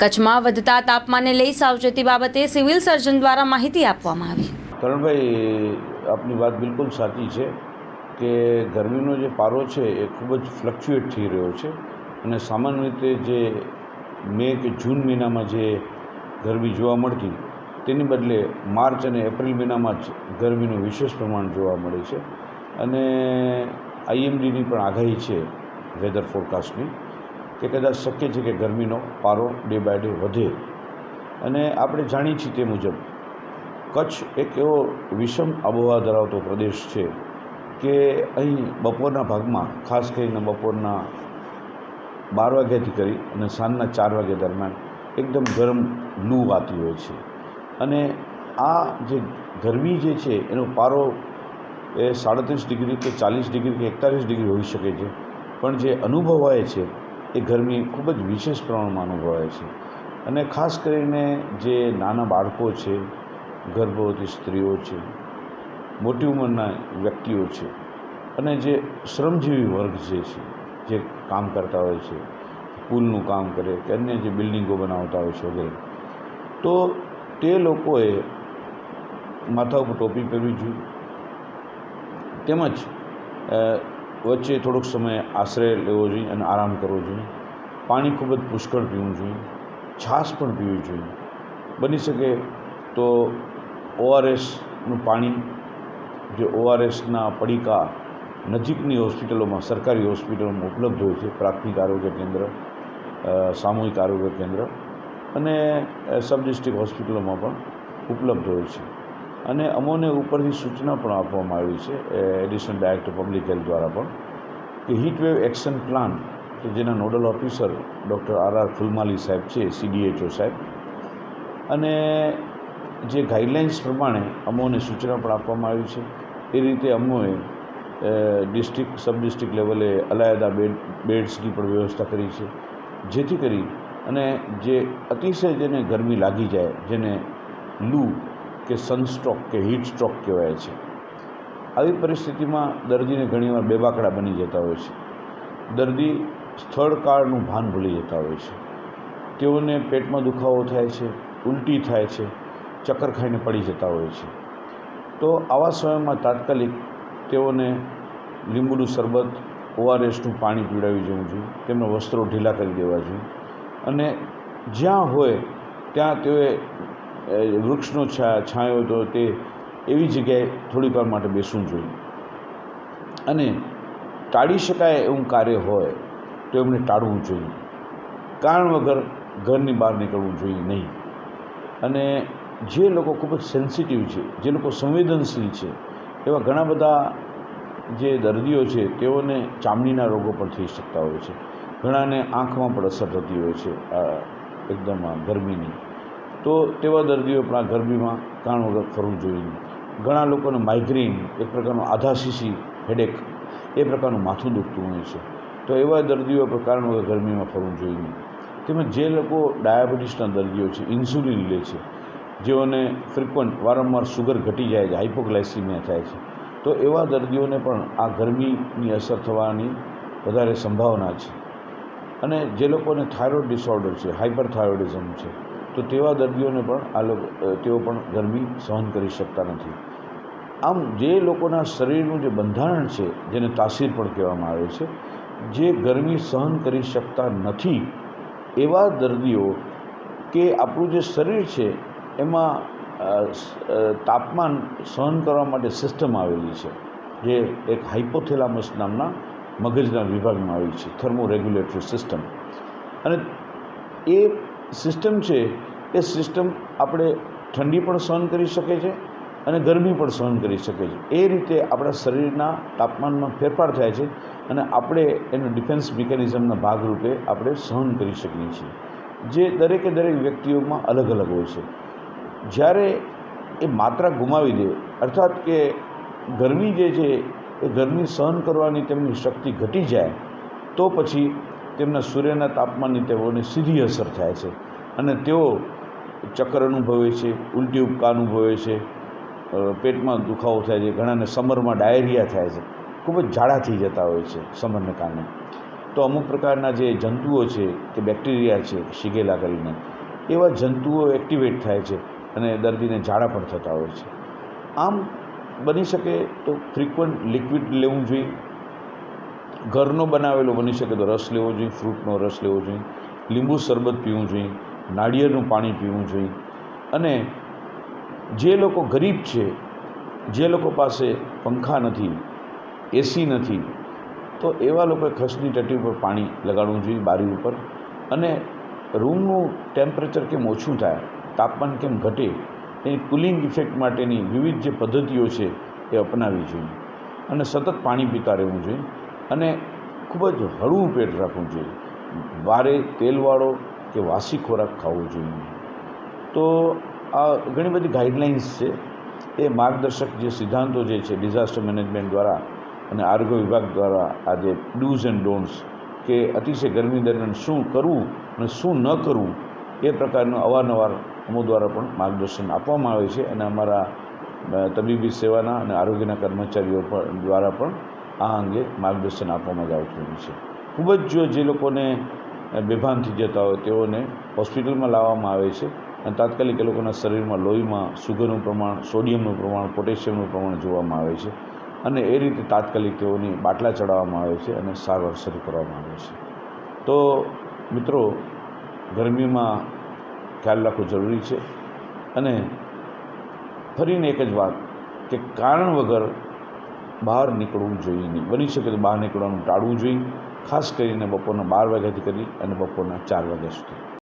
કચ્છમાં વધતા તાપમાનને લઈ સાવચેતી બાબતે સિવિલ સર્જન દ્વારા માહિતી આપવામાં આવી. કરણભાઈ આપની વાત બિલકુલ સાચી છે કે ગરમીનો જે પારો છે એ ખૂબ જ ફ્લક્ચ્યુએટ થઈ રહ્યો છે અને સામાન્ય રીતે જે મે કે જૂન મહિનામાં જે ગરમી જોવા મળતી, તેની બદલે માર્ચ અને એપ્રિલ મહિનામાં જ ગરમીનું વિશેષ પ્રમાણ જોવા મળે છે અને આઈએમડીની પણ આગાહી છે વેધર ફોરકાસ્ટની. કે કદાચ શક્ય છે કે ગરમીનો પારો ડે બાય ડે વધે. અને આપણે જાણીએ છીએ તે મુજબ, કચ્છ એક એવો વિષમ આબોહવા ધરાવતો પ્રદેશ છે કે અહીં બપોરના ભાગમાં, ખાસ કરીને બપોરના બાર વાગ્યાથી કરી અને સાંજના ચાર વાગ્યા દરમિયાન એકદમ ગરમ લૂ વાતી હોય છે. અને આ જે ગરમી જે છે, એનો પારો એ સાડત્રીસ ડિગ્રી કે ચાલીસ ડિગ્રી કે એકતાલીસ ડિગ્રી હોઈ શકે છે. પણ જે અનુભવાય છે એ ગરમી ખૂબ જ વિશેષ પ્રમાણમાં અનુભવાય છે. અને ખાસ કરીને જે નાના બાળકો છે, ગર્ભવતી સ્ત્રીઓ છે, મોટી ઉંમરના વ્યક્તિઓ છે અને જે શ્રમજીવી વર્ગ જે છે, જે કામ કરતા હોય છે, પુલનું કામ કરે કે અન્ય જે બિલ્ડિંગો બનાવતા હોય છે વગેરે, તો તે લોકોએ માથા ઉપર ટોપી પહેરવી જોઈએ. તેમજ વચ્ચે થોડોક સમય આશ્રય લેવો જોઈએ અને આરામ કરવો જોઈએ. પાણી ખૂબ જ પુષ્કળ પીવું જોઈએ. છાશ પણ પીવી જોઈએ. બની શકે તો ઓઆરએસનું પાણી, જે ઓઆરએસના પડીકા નજીકની હોસ્પિટલોમાં, સરકારી હોસ્પિટલોમાં ઉપલબ્ધ હોય છે, પ્રાથમિક આરોગ્ય કેન્દ્ર સામૂહિક આરોગ્ય કેન્દ્ર અને સબ ડિસ્ટ્રિક્ટ હોસ્પિટલોમાં પણ ઉપલબ્ધ હોય છે. અને અમોને ઉપરથી સૂચના પણ આપવામાં આવી છે એડિશનલ ડાયરેક્ટર પબ્લિક હેલ્થ દ્વારા પણ, કે હીટવેવ એક્શન પ્લાન, કે જેના nodal officer doctor R R Phulmali સાહેબ છે, સીડીએચઓ સાહેબ, અને જે ગાઈડલાઇન્સ પ્રમાણે અમોને સૂચના પણ આપવામાં આવી છે. એ રીતે અમોએ ડિસ્ટ્રિક્ટ, સબ ડિસ્ટ્રિક્ટ લેવલે અલાયદા બેડ, બેડ્સની પણ વ્યવસ્થા કરી છે. જેથી કરી અને જે અતિશય જેને ગરમી લાગી જાય, જેને લૂ કે સનસ્ટ્રોક કે હીટ સ્ટ્રોક કહેવાય છે. આવી પરિસ્થિતિમાં દર્દીને ઘણીવાર બેબાકડા બની જતા હોય છે. દર્દી સ્થળ કાળનું ભાન ભૂલી જતા હોય છે. તેઓને પેટમાં દુખાવો થાય છે, ઉલટી થાય છે, ચક્કર ખાઈને પડી જતા હોય છે. તો આવા સમયમાં તાત્કાલિક તેઓને લીંબુનું શરબત, ઓઆરએસનું પાણી પીવડાવી જવું જોઈએ, તેમના વસ્ત્રો ઢીલા કરી દેવા જોઈએ. અને જ્યાં હોય ત્યાં તેઓએ વૃક્ષનો છાંયો તો તે એવી જગ્યાએ થોડીક વાર માટે બેસવું જોઈએ. અને ટાળી શકાય એવું કાર્ય હોય તો એમને ટાળવું જોઈએ. કારણ વગર ઘરની બહાર નીકળવું જોઈએ નહીં. અને જે લોકો ખૂબ જ સેન્સિટિવ છે, જે લોકો સંવેદનશીલ છે, એવા ઘણા બધા જે દર્દીઓ છે, તેઓને ચામડીના રોગો પણ થઈ શકતા હોય છે. ઘણાને આંખમાં પણ અસર થતી હોય છે એકદમ ગરમીની. તો તેવા દર્દીઓ પણ આ ગરમીમાં કાણ વગર ફરવું જોઈએ ઘણા લોકોને માઇગ્રેન એક પ્રકારનું આધાશીશી હેડેક એ પ્રકારનું માથું દુખતું હોય છે. તો એવા દર્દીઓ પર કારણ વગર ગરમીમાં ફરવું જોઈએ તેમજ જે લોકો ડાયાબિટીસના દર્દીઓ છે, ઇન્સ્યુલિન લે છે, જેઓને ફ્રિકવન્ટ વારંવાર સુગર ઘટી જાય છે હાઇપોગ્લાયસીમિયા થાય છે, તો એવા દર્દીઓને પણ આ ગરમીની અસર થવાની વધારે સંભાવના છે. અને જે લોકોને થાઇરોઇડ ડિસઓર્ડર છે હાઇપર થાઇરોઇડિઝમ છે તો તેવા દર્દીઓને પણ આ લોકો તેઓ પણ ગરમી સહન કરી શકતા નથી. આમ જે લોકોના શરીરનું જે બંધારણ છે, જેને તાસીર પણ કહેવામાં આવે છે, જે ગરમી સહન કરી શકતા નથી, એવા દર્દીઓ કે આપણું જે શરીર છે, એમાં તાપમાન સહન કરવા માટે સિસ્ટમ આવેલી છે, જે એક હાઇપોથેલામસ નામના મગજના વિભાગમાં આવી છે થર્મો રેગ્યુલેટરી સિસ્ટમ અને એ સિસ્ટમ છે, એ સિસ્ટમ આપણે ઠંડી પણ સહન કરી શકે છે અને ગરમી પણ સહન કરી શકે છે. એ રીતે આપણા શરીરના તાપમાનમાં ફેરફાર થાય છે અને આપણે એનો ડિફેન્સ મિકેનિઝમના ભાગરૂપે આપણે સહન કરી શકીએ છીએ. જે દરેકે દરેક વ્યક્તિઓમાં અલગ અલગ હોય છે. જ્યારે એ માત્રા ગુમાવી દે, અર્થાત કે ગરમી જે છે, એ ગરમી સહન કરવાની તેમની શક્તિ ઘટી જાય, તો પછી તેમના સૂર્યના તાપમાનની તેઓને સીધી અસર થાય છે. અને તેઓ ચક્કર અનુભવે છે, ઉલટી ઉપકા અનુભવે છે પેટમાં દુખાવો થાય છે, ઘણાને સમરમાં ડાયરિયા થાય છે. ખૂબ જ ઝાડા થઈ જતા હોય છે સમરને કારણે. તો અમુક પ્રકારના જે જંતુઓ છે, કે બેક્ટેરિયા છે, શીગેલા કરીને, એવા જંતુઓ એક્ટિવેટ થાય છે અને દર્દીને ઝાડા પણ થતા હોય છે. આમ બની શકે તો ફ્રિકવન્ટ લિક્વિડ લેવું જોઈએ ઘરનો બનાવેલો બની શકે તો રસ લેવો જોઈએ, ફ્રૂટનો રસ લેવો જોઈએ, લીંબુ શરબત પીવું જોઈએ, નાળિયેરનું પાણી પીવું જોઈએ. અને જે લોકો ગરીબ છે, જે લોકો પાસે પંખા નથી એસી નથી, તો એવા લોકોએ ખસની ટટી ઉપર પાણી લગાડવું જોઈએ બારી ઉપર. અને રૂમનું ટેમ્પરેચર કેમ ઓછું થાય, તાપમાન કેમ ઘટે, એની કુલિંગ ઇફેક્ટ માટેની વિવિધ જે પદ્ધતિઓ છે એ અપનાવવી જોઈએ. અને સતત પાણી પીતા રહેવું જોઈએ. અને ખૂબ જ હળવું પેટ રાખવું જોઈએ. ભારે તેલવાળો કે વાસી ખોરાક ખાવો જોઈએ. તો આ ઘણી બધી ગાઈડલાઇન્સ છે. એ માર્ગદર્શક જે સિદ્ધાંતો જે છે, ડિઝાસ્ટર મેનેજમેન્ટ દ્વારા અને આરોગ્ય વિભાગ દ્વારા આ જે ડૂઝ એન્ડ ડોન્ટ્સ કે અતિશય ગરમી દરમિયાન શું કરવું અને શું ન કરવું, એ પ્રકારનું અવારનવાર અમો દ્વારા પણ માર્ગદર્શન આપવામાં આવે છે. અને અમારા તબીબી સેવાના અને આરોગ્યના કર્મચારીઓ દ્વારા પણ આ અંગે માર્ગદર્શન આપવામાં જ આવતું હોય છે. ખૂબ જ જો જે લોકોને બેભાન થઈ જતા હોય તેઓને હોસ્પિટલમાં લાવવામાં આવે છે અને તાત્કાલિક એ લોકોના શરીરમાં લોહીમાં સુગરનું પ્રમાણ, સોડિયમનું પ્રમાણ, પોટેશિયમનું પ્રમાણ જોવામાં આવે છે અને એ રીતે તાત્કાલિક તેઓની બાટલા ચડાવવામાં આવે છે અને સારવાર શરૂ કરવામાં આવે છે. તો મિત્રો, ગરમીમાં ખ્યાલ રાખવો જરૂરી છે અને ફરીને એક જ વાત કે કારણ વગર બહાર નીકળવું જોઈએ નહીં. બની શકે તો બહાર નીકળવાનું ટાળવું જોઈએ. ખાસ કરીને બપોરના બાર વાગ્યાથી કરી અને બપોરના ચાર વાગ્યા સુધી.